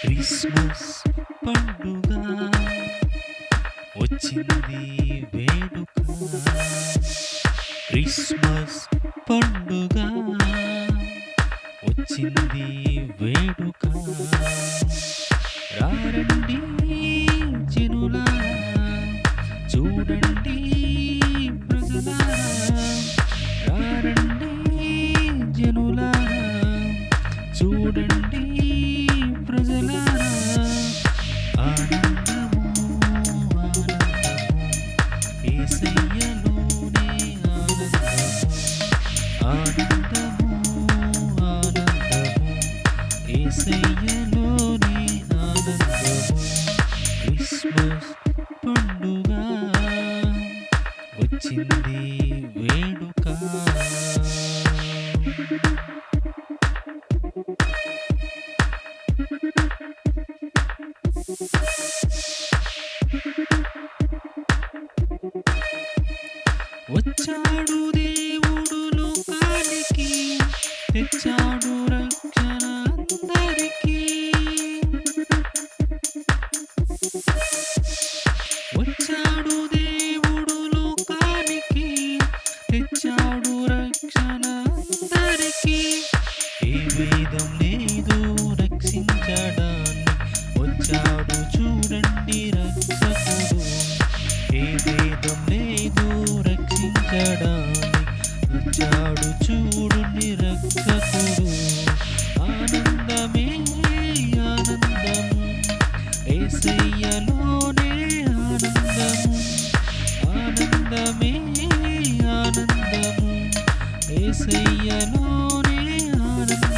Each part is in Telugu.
క్రిస్మస్ పండుగ వచ్చింది వేడుక. క్రిస్మస్ పండుగ వచ్చింది వచ్చింది వేడుక వచ్చాడు దేవుడు లోకానికి తెచ్చా rhythm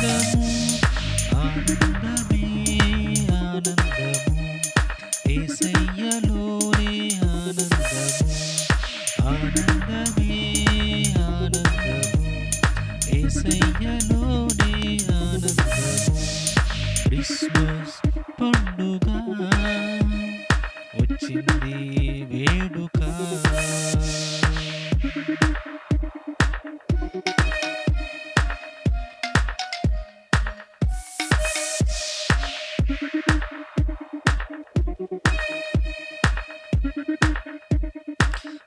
ఆనందము ఆనందమే. ఆనందము ఏసయ్యలోనే ఆనందము ఆనందమే ఆనందము ఏసయ్యలోనే ఆనందము క్రిస్మస్ పండుగ వచ్చింది వేడుక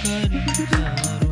করি যার